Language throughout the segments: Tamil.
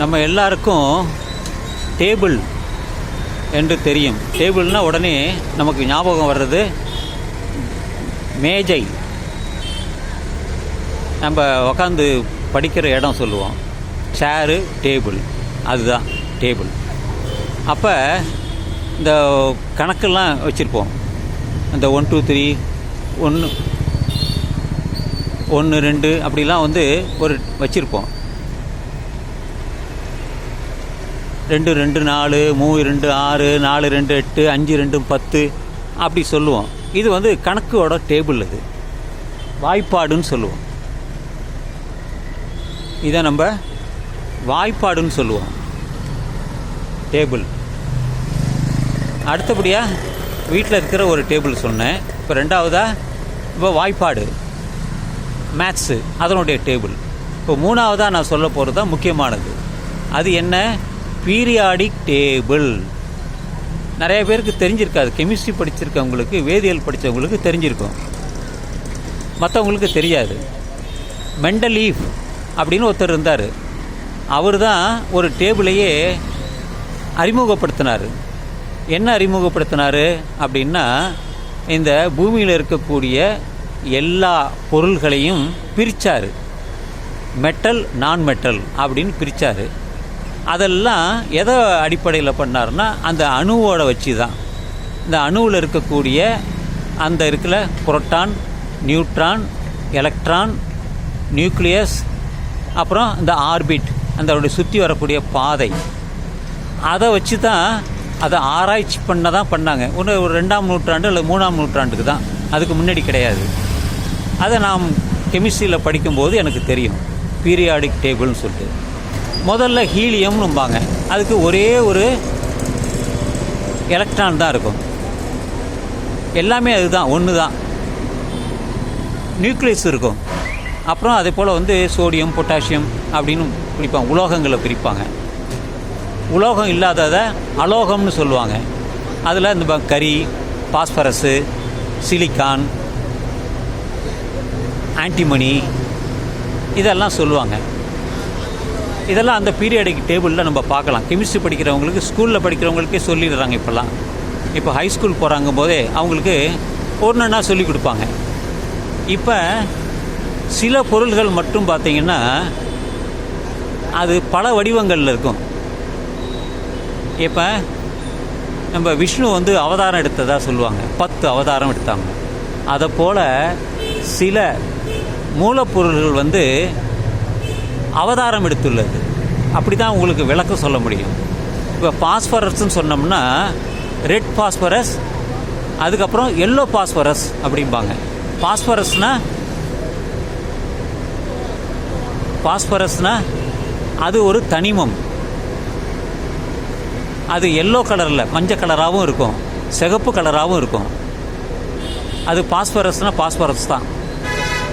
நம்ம எல்லாருக்கும் டேபிள் என்று தெரியும். டேபிள்னால் உடனே நமக்கு ஞாபகம் வர்றது மேஜை. நம்ம உக்காந்து படிக்கிற இடம் சொல்லுவோம். சேரு டேபிள் அதுதான் டேபிள் அப்போ இந்த கணக்கெல்லாம் வச்சுருப்போம். இந்த ஒன் டூ த்ரீ ஒன்று ஒன்று ரெண்டு அப்படிலாம் வந்து ஒரு வச்சுருப்போம். ரெண்டு ரெண்டு நாலு மூணு ரெண்டு ஆறு நாலு ரெண்டு எட்டு அஞ்சு ரெண்டு பத்து அப்படி சொல்லுவோம். இது வந்து கணக்கோட டேபிள் இது. வாய்ப்பாடுன்னு சொல்லுவோம். இதை நம்ம வாய்ப்பாடுன்னு சொல்லுவோம். டேபிள். அடுத்தபடியாக வீட்டில் இருக்கிற ஒரு டேபிள் சொன்னேன். இப்போ ரெண்டாவதா இப்போ வாய்ப்பாடு. மேத்ஸு அதனுடைய டேபிள். இப்போ மூணாவதாக நான் சொல்ல போகிறது தான் முக்கியமானது. அது என்ன? Periodic table. நிறைய பேருக்கு தெரிஞ்சிருக்காது. கெமிஸ்ட்ரி படிச்சிருக்கவங்களுக்கு வேதியியல் படித்தவங்களுக்கு தெரிஞ்சிருக்கும். மற்றவங்களுக்கு தெரியாது. மெண்டலீஃப் அப்படின்னு ஒருத்தர் இருந்தார். அவர் தான் ஒரு டேபிளையே அறிமுகப்படுத்தினார். என்ன அறிமுகப்படுத்தினார் அப்படின்னா இந்த பூமியில் இருக்கக்கூடிய எல்லா பொருள்களையும் பிரித்தார் மெட்டல் நான் மெட்டல் அப்படின்னு பிரித்தார் அதெல்லாம் எதை அடிப்படையில் பண்ணாருன்னா அந்த அணுவோட வச்சு தான் இந்த அணுவில் இருக்கக்கூடிய அந்த இருக்கிற புரோட்டான் நியூட்ரான் எலக்ட்ரான் நியூக்ளியஸ் அப்புறம் இந்த ஆர்பிட் அந்த சுற்றி வரக்கூடிய பாதை. அதை வச்சு தான் அதை ஆராய்ச்சி பண்ண தான் பண்ணாங்க. ஒன்று ஒரு ரெண்டாம் நூற்றாண்டு இல்லை மூணாம் நூற்றாண்டுக்கு தான். அதுக்கு முன்னாடி கிடையாது. அதை நாம் கெமிஸ்ட்ரியில் படிக்கும்போது எனக்கு தெரியும். பீரியாடிக் டேபிள்னு சொல்லிட்டு. முதல்ல ஹீலியம்னும்பாங்க. அதுக்கு ஒரே ஒரு எலக்ட்ரான் தான் இருக்கும். எல்லாமே அதுதான் ஒன்று தான் நியூக்ளியஸ் இருக்கும். அப்புறம் அதே போல் வந்து சோடியம் பொட்டாசியம் அப்படின்னு பிரிப்பாங்க உலோகங்களை பிரிப்பாங்க. உலோகம் இல்லாததை அலோகம்னு சொல்லுவாங்க. அதில் இந்த கறி கரி பாஸ்பரஸு சிலிக்கான் ஆன்டிமணி இதெல்லாம் சொல்லுவாங்க. இதெல்லாம் அந்த பீரியடிக் டேபிளில் நம்ம பார்க்கலாம். கெமிஸ்ட்ரி படிக்கிறவங்களுக்கு ஸ்கூலில் படிக்கிறவங்களுக்கே சொல்லிடுறாங்க இப்போல்லாம். இப்போ ஹை ஸ்கூல் போகிறாங்க போதே அவங்களுக்கு ஒன்றுன்னா சொல்லி கொடுப்பாங்க. இப்போ சில பொருள்கள் மட்டும் பார்த்தீங்கன்னா அது பல வடிவங்களில் இருக்கும். இப்போ நம்ம விஷ்ணு வந்து அவதாரம் எடுத்ததாக சொல்லுவாங்க. பத்து அவதாரம் எடுத்தாங்க. அதை போல் சில மூலப்பொருள்கள் வந்து அவதாரம் எடுத்துள்ளது. அப்படி தான் உங்களுக்கு விளக்கம் சொல்ல முடியும். இப்போ பாஸ்பரஸ்ன்னு சொன்னோம்னா ரெட் பாஸ்பரஸ் அதுக்கப்புறம் எல்லோ பாஸ்பரஸ் அப்படிம்பாங்க. பாஸ்பரஸ்னா பாஸ்பரஸ்னா அது ஒரு தனிமம். அது எல்லோ கலரில் மஞ்சள் கலராகவும் இருக்கும் சிகப்பு கலராகவும் இருக்கும். அது பாஸ்பரஸ்னால் பாஸ்பரஸ் தான்.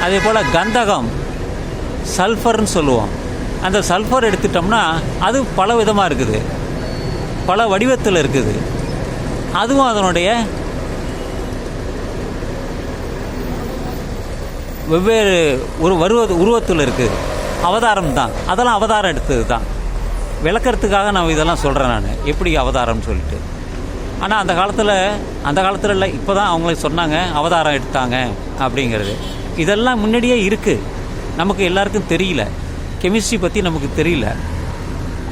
அதே போல் கந்தகம் சல்ஃபர்னு சொல்லுவோம். அந்த சல்ஃபர் எடுத்துட்டோம்னா அது பல விதமாக இருக்குது. பல வடிவத்தில் இருக்குது. அதுவும் அதனுடைய வெவ்வேறு ஒரு வருவ உருவத்தில் இருக்குது. அவதாரம் தான். அதெல்லாம் அவதாரம் எடுத்தது தான் விளக்கறதுக்காக நான் இதெல்லாம் சொல்கிறேன் நான். எப்படி அவதாரம்னு சொல்லிட்டு. ஆனால் அந்த காலத்தில் அந்த காலத்தில் இல்லை. இப்போ தான் அவங்களே சொன்னாங்க அவதாரம் எடுத்தாங்க அப்படிங்கிறது. இதெல்லாம் முன்னாடியே இருக்குது நமக்கு எல்லாருக்கும் தெரியல. கெமிஸ்ட்ரி பற்றி நமக்கு தெரியல.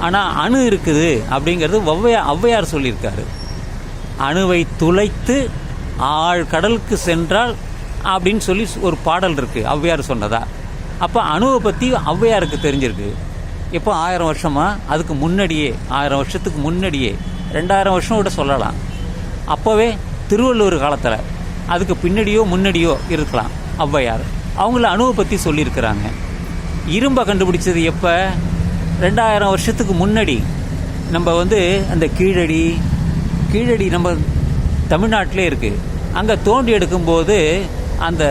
ஆனால் அணு இருக்குது அப்படிங்கிறது ஒவ்வையா ஔவையார் சொல்லியிருக்காரு. அணுவை துளைத்து ஆழ் கடலுக்கு சென்றால் அப்படின்னு சொல்லி ஒரு பாடல் இருக்குது ஔவையார் சொன்னதா. அப்போ அணுவை பற்றி ஔவையாருக்கு தெரிஞ்சிருக்கு. இப்போ ஆயிரம் வருஷமா? அதுக்கு முன்னாடியே ஆயிரம் வருஷத்துக்கு முன்னாடியே. ரெண்டாயிரம் வருஷம் கூட சொல்லலாம். அப்போவே திருவள்ளுவர் காலத்தில் அதுக்கு பின்னாடியோ முன்னாடியோ இருக்கலாம். ஔவையார் அவங்கள அணுவை பற்றி சொல்லியிருக்கிறாங்க. இரும்பை கண்டுபிடிச்சது எப்போ? ரெண்டாயிரம் வருஷத்துக்கு முன்னாடி நம்ம வந்து அந்த கீழடி கீழடி நம்ம தமிழ்நாட்டிலே இருக்குது அங்கே தோண்டி எடுக்கும்போது அந்த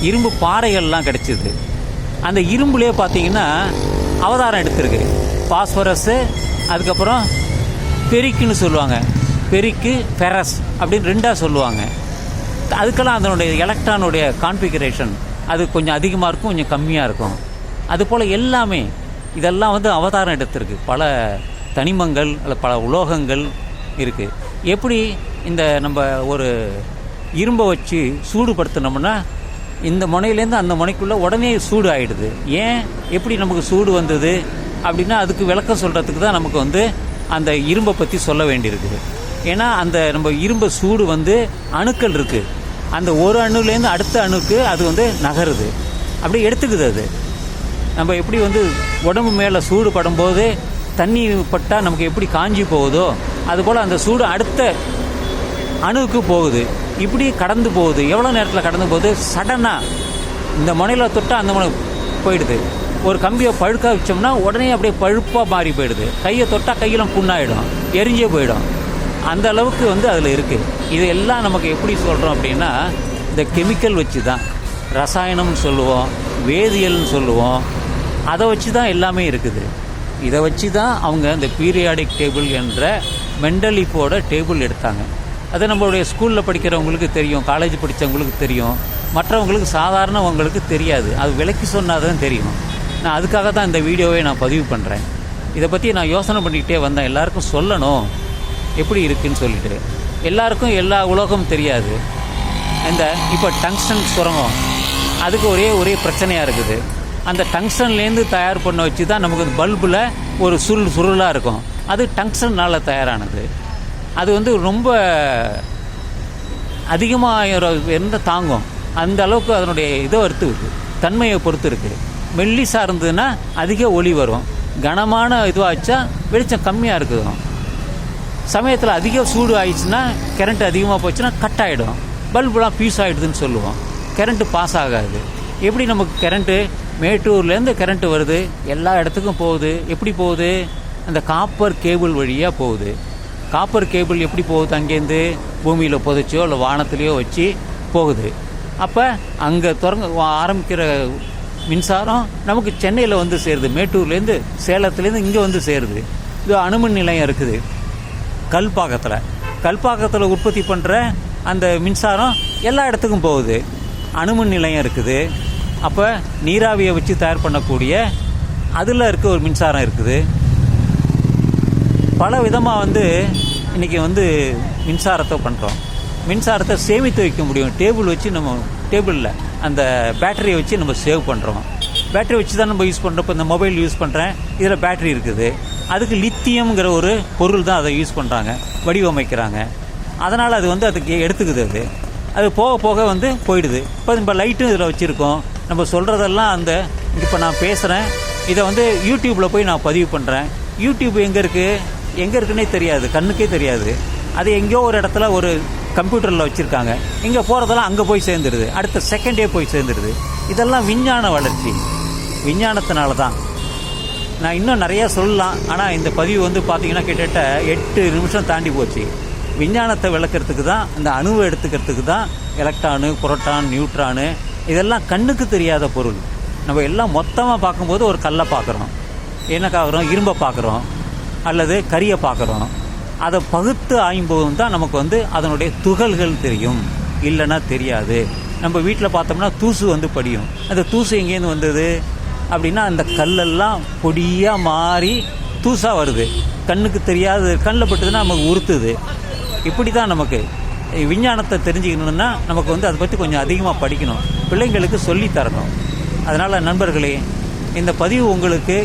இரும்பு பாறைகள்லாம் கிடச்சிது. அந்த இரும்புலேயே பார்த்தீங்கன்னா அவதாரம் எடுத்திருக்கு. பாஸ்பரஸு அதுக்கப்புறம் பெரிக்குன்னு சொல்லுவாங்க. பெரிக்கு ஃபெரஸ் அப்படின்னு ரெண்டாக சொல்லுவாங்க. அதுக்கெல்லாம் அதனுடைய எலக்ட்ரானுடைய கான்ஃபிகரேஷன் அது கொஞ்சம் அதிகமாக இருக்கும் கொஞ்சம் கம்மியாக இருக்கும். அதுபோல் எல்லாமே இதெல்லாம் வந்து அவதாரம் எடுத்திருக்கு. பல தனிமங்கள் அல்லது பல உலோகங்கள் இருக்குது எப்படி இந்த நம்ம ஒரு இரும்பை வச்சு சூடுபடுத்தினோம்னா இந்த முனையிலேருந்து அந்த முனைக்குள்ளே உடனே சூடு ஆகிடுது ஏன்? எப்படி நமக்கு சூடு வந்தது? அப்படின்னா அதுக்கு விளக்கம் சொல்கிறதுக்கு தான் நமக்கு வந்து அந்த இரும்பை பற்றி சொல்ல வேண்டியிருக்குது. ஏன்னா அந்த நம்ம இரும்பு சூடு வந்து அணுக்கள் இருக்குது அந்த ஒரு அணுலேருந்து அடுத்த அணுக்கு அது வந்து நகருது. அப்படி எடுத்துக்குது அது. நம்ம எப்படி வந்து உடம்பு மேலே சூடு படும்போது தண்ணி பட்டால் நமக்கு எப்படி காஞ்சி போகுதோ அதுபோல் அந்த சூடு அடுத்த அணுவுக்கு போகுது. இப்படி கடந்து போகுது. எவ்வளோ நேரத்தில் கடந்து போகுது? சடனாக இந்த முனையில் தொட்டால் அந்த முனை போயிடுது. ஒரு கம்பியை பழுக்க வச்சோம்னா உடனே அப்படியே பழுப்பாக மாறி போயிடுது. கையை தொட்டால் கையெல்லாம் புண்ணாயிடும். எரிஞ்சே போயிடும். அந்த அளவுக்கு வந்து அதில் இருக்குது இது எல்லாம் நமக்கு எப்படி சொல்கிறோம் அப்படின்னா இந்த கெமிக்கல் வச்சு தான் ரசாயனம்னு சொல்லுவோம் வேதியியல்னு சொல்லுவோம். அதை வச்சு தான் எல்லாமே இருக்குது. இதை வச்சு தான் அவங்க இந்த பீரியாடிக் டேபிள் என்ற மெண்டலிப்போட டேபிள் எடுத்தாங்க. அது நம்மளுடைய ஸ்கூலில் படிக்கிறவங்களுக்கு தெரியும் காலேஜ் படித்தவங்களுக்கு தெரியும். மற்றவங்களுக்கு சாதாரணவங்களுக்கு தெரியாது. அது விலைக்கு சொன்னால் தான் தெரியும். நான் அதுக்காக தான் இந்த வீடியோவை நான் பதிவு பண்ணுறேன் இதை பற்றி நான் யோசனை பண்ணிக்கிட்டே வந்தேன். எல்லாருக்கும் சொல்லணும். எப்படி இருக்குன்னு சொல்லிட்டு. எல்லாருக்கும் எல்லா உலோகமும் தெரியாது. இந்த இப்போ டங்ஸ்டன் சுரங்கம். அதுக்கு ஒரே ஒரே பிரச்சனையாக இருக்குது. அந்த டங்ஸ்டன்லேருந்து தயார் பண்ண வச்சு தான் நமக்கு பல்பில் ஒரு சுருள் சுருளாக இருக்கும். அது டங்ஸ்டன்னால் தயாரானது. அது வந்து ரொம்ப அதிகமாக எந்த தாங்கும். அந்த அளவுக்கு அதனுடைய இதை பொறுத்து இருக்குது தன்மையை பொறுத்து இருக்குது மெல்லிசாக இருந்ததுன்னா அதிக ஒளி வரும். கனமான இதுவாக வச்சா வெளிச்சம் கம்மியாக இருக்குது சமயத்தில் அதிக சூடு ஆயிடுச்சுன்னா கரண்ட் அதிகமாக போச்சுன்னா கட் ஆகிடும் பல்புலாம் பீஸ் ஆகிடுதுன்னு சொல்லுவோம். கரண்ட்டு பாஸ் ஆகாது. எப்படி நமக்கு கரண்ட்டு மேட்டூர்லேருந்து கரண்ட்டு வருது. எல்லா இடத்துக்கும் போகுது. எப்படி போகுது? அந்த காப்பர் கேபிள் வழியாக போகுது. காப்பர் கேபிள் எப்படி போகுது? அங்கேருந்து பூமியில் புதைச்சோ இல்லை வானத்துலேயோ வச்சு போகுது. அப்போ அங்கே தொடங்க ஆரம்பிக்கிற மின்சாரம் நமக்கு சென்னையில் வந்து சேருது. மேட்டூர்லேருந்து சேலத்துலேருந்து இங்கே வந்து சேருது. இது அணுமின் நிலையம் இருக்குது. கல்பாக்கத்தில் கல்பாக்கத்தில் உற்பத்தி பண்ணுற அந்த மின்சாரம் எல்லா இடத்துக்கும் போகுது. அணுமின் நிலையம் இருக்குது. அப்போ நீராவியை வச்சு தயார் பண்ணக்கூடிய அதில் இருக்க ஒரு மின்சாரம் இருக்குது. பல விதமாக வந்து இன்றைக்கி வந்து மின்சாரத்தை பண்ணுறோம் மின்சாரத்தை சேமித்து வைக்க முடியும். டேபிள் வச்சு நம்ம டேபிளில் அந்த பேட்டரியை வச்சு நம்ம சேவ் பண்ணுறோம் பேட்டரி வச்சு தான் நம்ம யூஸ் பண்ணுறோம் இப்போ இந்த மொபைல் யூஸ் பண்ணுறேன் இதில் பேட்டரி இருக்குது. அதுக்கு லித்தியம்ங்கிற ஒரு பொருள் தான் அதை யூஸ் பண்ணுறாங்க வடிவமைக்கிறாங்க. அதனால் அது வந்து அதுக்கு எடுத்துக்குது அது. அது போக போக வந்து போயிடுது. இப்போ நம்ம லைட்டும் இதில் வச்சுருக்கோம். நம்ம சொல்கிறதெல்லாம் அந்த இப்போ நான் பேசுகிறேன் இதை வந்து யூடியூப்பில் போய் நான் பதிவு பண்ணுறேன் யூடியூப் எங்கே இருக்குது எங்கே இருக்குன்னே தெரியாது. கண்ணுக்கே தெரியாது. அது எங்கேயோ ஒரு இடத்துல ஒரு கம்ப்யூட்டரில் வச்சுருக்காங்க. இங்கே போகிறதெல்லாம் அங்கே போய் சேர்ந்துடுது அடுத்த செகண்டே போய் சேர்ந்துடுது இதெல்லாம் விஞ்ஞான வளர்ச்சி. விஞ்ஞானத்தினால தான். நான் இன்னும் நிறையா சொல்லலாம் ஆனால் இந்த பதிவு வந்து பார்த்தீங்கன்னா கிட்டத்தட்ட எட்டு நிமிஷம் தாண்டி போச்சு. விஞ்ஞானத்தை விளக்கிறதுக்கு தான் இந்த அணுவை எடுத்துக்கிறதுக்கு தான் எலக்ட்ரானு புரோட்டான் நியூட்ரானு இதெல்லாம் கண்ணுக்கு தெரியாத பொருள். நம்ம எல்லாம் மொத்தமாக பார்க்கும்போது ஒரு கல்லை பார்க்குறோம். என்ன இரும்பை பார்க்குறோம். அல்லது கரியை பார்க்குறோம். அதை பகுத்து ஆயும்போதும் தான் நமக்கு வந்து அதனுடைய துகள்கள் தெரியும். இல்லைன்னா தெரியாது. நம்ம வீட்டில் பார்த்தோம்னா தூசு வந்து படியும். அந்த தூசு எங்கேருந்து வந்தது? அப்படின்னா அந்த கல்லெல்லாம் பொடியாக மாறி தூசாக வருது. கண்ணுக்கு தெரியாத கண்ணில் பட்டுதுன்னா நமக்கு உறுத்துது. இப்படி தான் நமக்கு விஞ்ஞானத்தை தெரிஞ்சுக்கணுன்னா நமக்கு வந்து அதை பற்றி கொஞ்சம் அதிகமாக படிக்கணும். பிள்ளைங்களுக்கு சொல்லி தரணும். அதனால் நண்பர்களே இந்த பதிவு உங்களுக்கு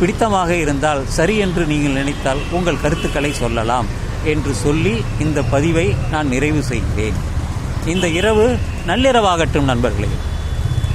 பிடித்தமாக இருந்தால் சரி என்று நீங்கள் நினைத்தால் உங்கள் கருத்துக்களை சொல்லலாம் என்று சொல்லி இந்த பதிவை நான் நிறைவு செய்கிறேன். இந்த இரவு நள்ளிரவாகட்டும் நண்பர்களே.